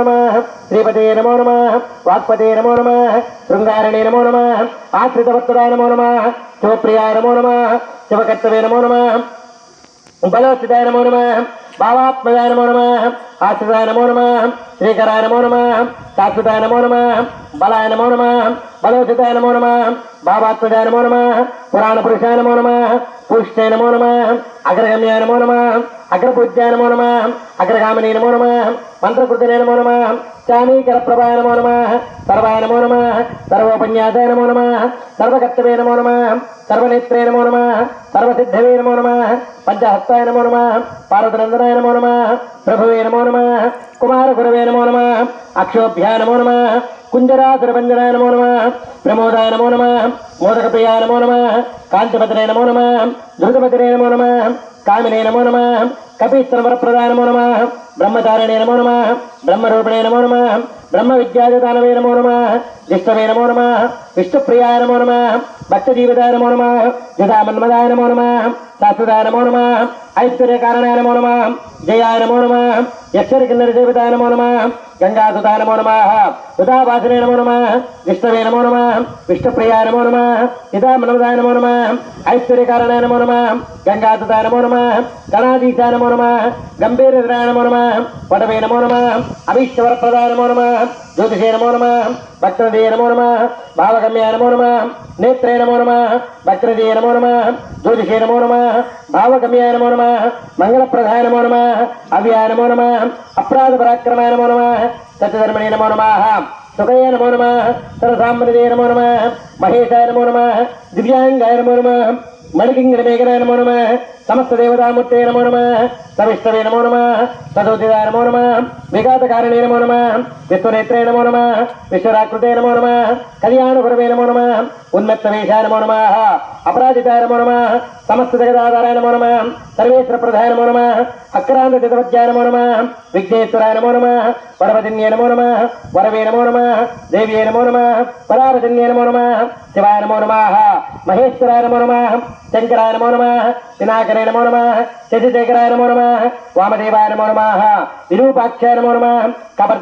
నమః శ్రీపతే నమో నమః వాక్పతే నమో నమః శృంగారణే నమో నమః ఆశ్రితవత్సరాయ నమో నమః శివప్రియాయ నమో నమః శివకర్తవే నమో నమః బలోచితాయ నమో నమః భావాత్మజాయ నమో నమాహం ఆశ్రితాయ నమో నమాహం శ్రీకరాయ నమో నమాహం శాశ్వతాయ నమో నమాహం బలాయ నమో నమాహం బలోచితాయ నమో నమాహం భావాత్మజాయ నమో నమాహం పురాణ పురుషాయ నమో నమాహం పుష్టే నమో నమాహం అగ్రగమ్యాయ నమో నమాహం అగ్రపూజ్యాయ నమో నమాహం అగ్రగామిని నమో నమాహం మంత్రకృతనే నమో నమాహం చామీకర ప్రభాయ నమో నమాహ సర్వాయ నమో నమాహ సర్వోపన్యాసాయ నమో నమాహ సర్వకర్తవే నమో నమాహం సర్వనేత్రే నమో నమాహ సర్వసిద్ధవే నమో నమాహ పంచహస్తాయ నమో నమాహం పార్వతనందనాయ నమో నమ ప్రభువే నమో నమ కుమారగురవే నమో నమ అక్షోభ్యాయ నమో నమ కుంజరాసురభంజనాయ నమో నమ ప్రమోదాయ నమో నమ మోదకప్రియాయ నమో నమ కాంతిపతనే నమో నమ ధృతపతినే నమో నమ కామినే నమో నమ కపీశ్వరవరప్రదాయ నమో నమ బ్రహ్మచారిణే నమో నమ బ్రహ్మరూపిణే నమో నమ బ్రహ్మ విద్యాదానవే నమో నమః జిష్టవే నమో నమః విష్ణుప్రియాయ నమో నమః భక్తజీవితాయ నమో నమః జదామన్మదాయ నమో నమః శాశ్వతాయ నమో నమః ఐశ్వర్యకారణాయ నమో నమః జయాయ నమో నమః యక్షరికిన్నర దేవతాయ నమో నమః గంగాసుతాయ నమో నమః సుధావాసనే నమో నమః విష్ణవే నమో నమః విష్ణుప్రియాయ నమో నమః జదామన్మదాయ నమో నమః ఐశ్వర్యకారణాయ నమో నమః గంగాసుతాయ నమో నమః గణాధీశాయ నమో నమః గంభీరధరాయ నమో నమః వడవే నమో నమః అభీశ్వరప్రదాయ నమో నమః జ్యోతిషే నమో నమః భక్తదే నమో నమః భావగమ్యాయ నమో నమః నేత్రే నమో నమః భక్తదే నమో నమః జ్యోతిషే నమో నమః భావగమ్యాయ నమో నమః మంగళప్రదాయ నమో నమః అవ్యాయ నమో నమః అప్రాధ పరాక్రమాయ నమో నమః సత్యధర్మణే నమో నమః సుఖయ నమో నమః సరసామృదే నమో నమః మహేశాయ నమో నమః దివ్యాంగాయ నమో నమః మణికింగర నమో నమ సమస్త దేవతామూర్తే నమో నమ సవిష్టవే నమో నమ సదోదిదా నమో నమ విఘాతకారిణే నమో నమ విశ్వనేత్రే నమో నమ విశ్వరాకృతే నమో నమ కళ్యాణగురవే నమో నమ ఉన్మత్తవేషాయ నమో నమ అపరాజితాయ నమో నమ సమస్త జగదాధారాయ నమో నమ సర్వేశ్వర ప్రధాయ నమో నమ అక్రాంత చతుర్వజ్యాయ నమో నమ విఘ్నేశ్వరాయ నమో నమ వరవదిన్యే నమో నమ వరవే నమో నమ దేవ్యే నమో నమ పరావజన్యే నమో నమ శివాయ నమో నమ మహేశ్వరాయ నమో నమ శంకరాయ నమో నమః దినాకరే నమో నమః శశిశేఖరాయ నమో నమః వామదేవాయ నమో నమః విరూపాక్షాయ నమో నమః కబర్